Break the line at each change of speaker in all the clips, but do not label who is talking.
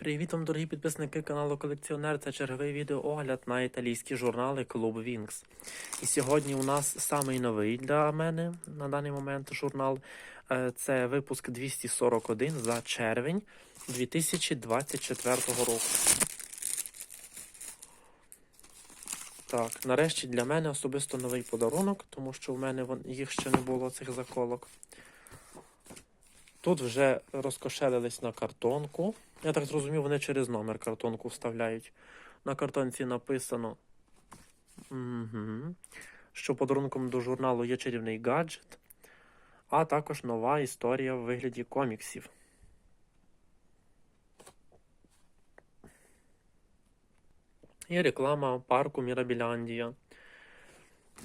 Привіт вам, дорогі підписники каналу Колекціонер. Це черговий відеоогляд на італійські журнали Клуб Wings. І сьогодні у нас самий новий для мене на даний момент журнал. Е, Це випуск 241 за червень 2024 року. Так, нарешті для мене особисто новий подарунок, тому що в мене їх ще не було цих заколок. Тут вже розкошелились на картонку. Я так зрозумів, вони через номер картонку вставляють. На картонці написано, угу, що подарунком до журналу є чарівний гаджет, а також нова історія в вигляді коміксів. І реклама парку Мірабіляндія.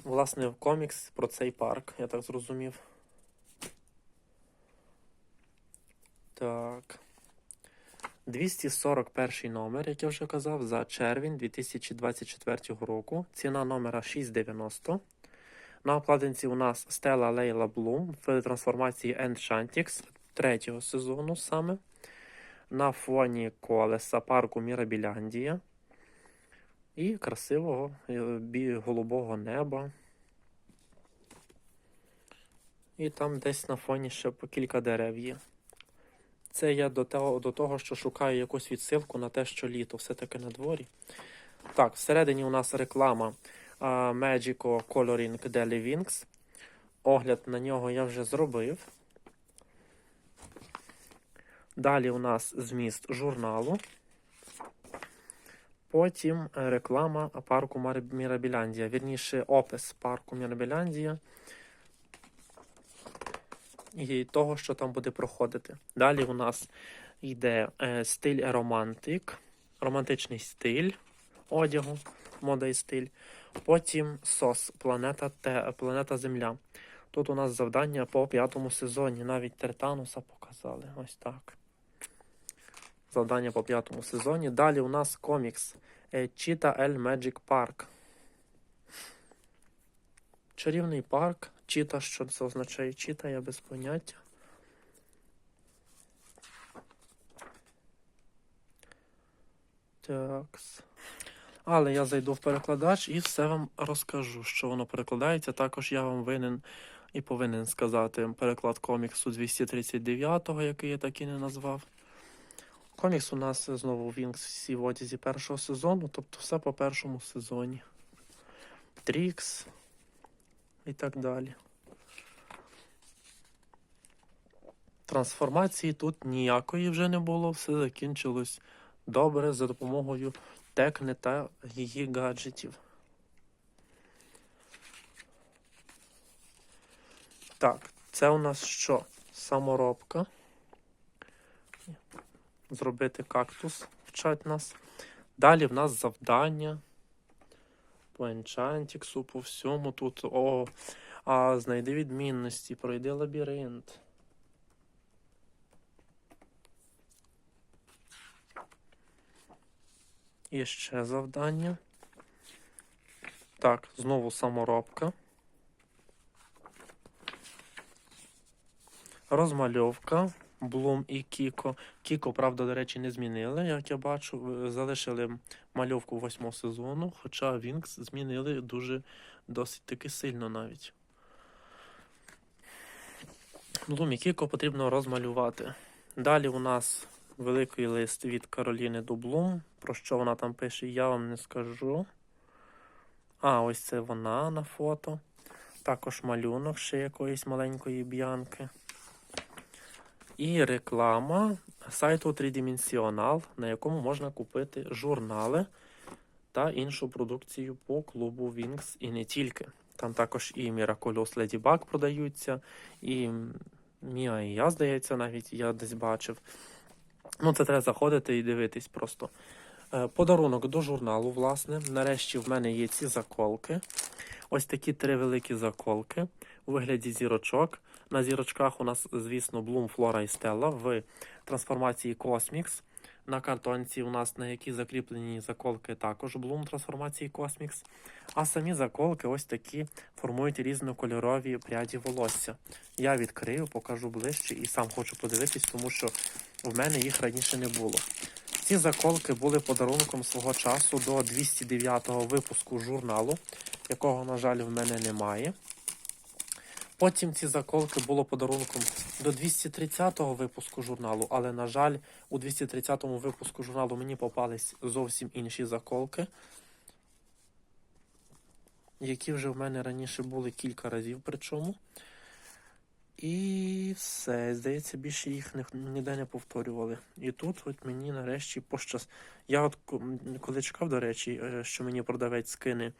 Власне, комікс про цей парк, я так зрозумів. Так. 241 номер, як я вже казав, за червень 2024 року. Ціна номера 6,90. На обкладинці у нас Стела Лейла Блум в трансформації Enchantix третього сезону саме. На фоні колеса парку Мірабіляндія. І красивого е, голубого неба. І там десь на фоні ще по кілька дерев є. Це я до того, до того, що шукаю якусь відсилку на те, що літо все-таки на дворі. Так, всередині у нас реклама а, Magico Coloring Daily Wings. Огляд на нього я вже зробив. Далі у нас зміст журналу. Потім реклама парку Мірабіляндія. Вірніше, опис парку Мірабіляндія і того, що там буде проходити. Далі у нас йде е, стиль романтик, романтичний стиль одягу, мода і стиль. Потім сос, планета, Те, планета Земля. Тут у нас завдання по п'ятому сезоні. Навіть Тертануса показали. Ось так. Завдання по п'ятому сезоні. Далі у нас комікс е, Cheetah L Magic Park. Чарівний парк. Чіта, що це означає чіта, я без поняття. Такс. Але я зайду в перекладач і все вам розкажу, що воно перекладається. Також я вам винен і повинен сказати переклад коміксу 239-го, який я так і не назвав. Комікс у нас знову Вінкс всі в одязі першого сезону, тобто все по першому сезоні. Трікс і так далі. Трансформації тут ніякої вже не було, все закінчилось добре за допомогою текни та її гаджетів. Так, це у нас що? Саморобка. Зробити кактус вчать нас. Далі в нас завдання. По енчантіксу, по всьому тут. О, а знайди відмінності, пройди лабіринт. І ще завдання. Так, знову саморобка. Розмальовка. Блум і Кіко. Кіко, правда, до речі, не змінили, як я бачу. Е, Залишили мальовку восьмого сезону, хоча Вінкс змінили дуже досить таки сильно навіть. Блум і Кіко потрібно розмалювати. Далі у нас великий лист від Кароліни до Блум. Про що вона там пише, я вам не скажу. А, ось це вона на фото. Також малюнок ще якоїсь маленької б'янки. І реклама сайту Tridimensional, на якому можна купити журнали та іншу продукцію по клубу Wings і не тільки. Там також і Miraculous Ladybug продаються, і Міа і я, здається, навіть я десь бачив. Ну, це треба заходити і дивитись просто. Е, Подарунок до журналу, власне. Нарешті в мене є ці заколки. Ось такі три великі заколки у вигляді зірочок. На зірочках у нас, звісно, Bloom, Flora і Stella в трансформації Cosmix. На картонці у нас на які закріплені заколки також Bloom трансформації Cosmix. А самі заколки ось такі формують різнокольорові пряді волосся. Я відкрию, покажу ближче і сам хочу подивитись, тому що в мене їх раніше не було. Ці заколки були подарунком свого часу до 209-го випуску журналу, якого, на жаль, в мене немає. Потім ці заколки було подарунком до 230-го випуску журналу, але, на жаль, у 230-му випуску журналу мені попались зовсім інші заколки, які вже в мене раніше були кілька разів причому. І все, здається, більше їх ніде не повторювали. І тут от мені нарешті пощас. Я от коли чекав, до речі, е, що мені продавець скине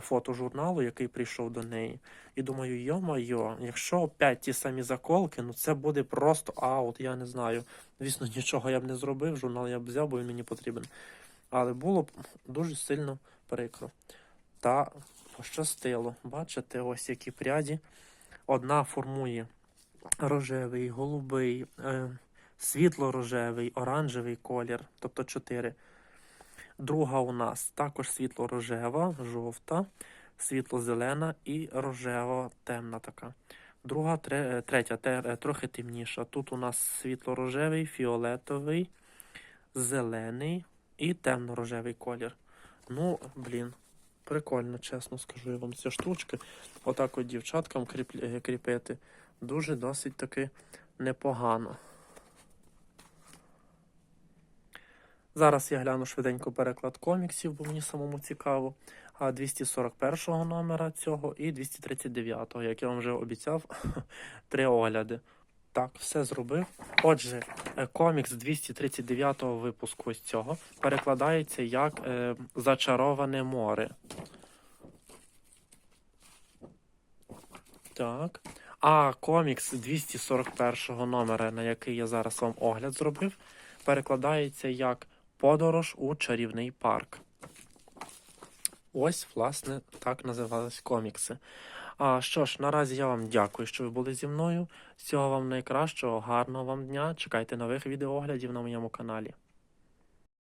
фото журналу, який прийшов до неї. І думаю, йо-майо, якщо опять ті самі заколки, ну це буде просто аут, я не знаю. Звісно, нічого я б не зробив, журнал я б взяв, бо він мені потрібен. Але було б дуже сильно прикро. Та пощастило. Бачите, ось які пряді. Одна формує рожевий, голубий, е, світло-рожевий, оранжевий колір, тобто чотири. Друга у нас також світло-рожева, жовта, світло-зелена і рожева темна така. Друга, третя, е, трохи темніша. Тут у нас світло-рожевий, фіолетовий, зелений і темно-рожевий колір. Ну, блін, прикольно, чесно скажу я вам ці штучки. Отак от дівчаткам е, кріпити. Дуже досить таки непогано. Зараз я гляну швиденько переклад коміксів, бо мені самому цікаво. А 241 номера цього і 239-го, як я вам вже обіцяв, три огляди. Так, все зробив. Отже, е, комікс 239 випуску ось цього перекладається як е, Зачароване море. Так. А комікс 241 номера, на який я зараз вам огляд зробив, перекладається як Подорож у чарівний парк. Ось, власне, так називались комікси. А що ж, наразі я вам дякую, що ви були зі мною. Всього вам найкращого, гарного вам дня. Чекайте нових відеооглядів на моєму каналі.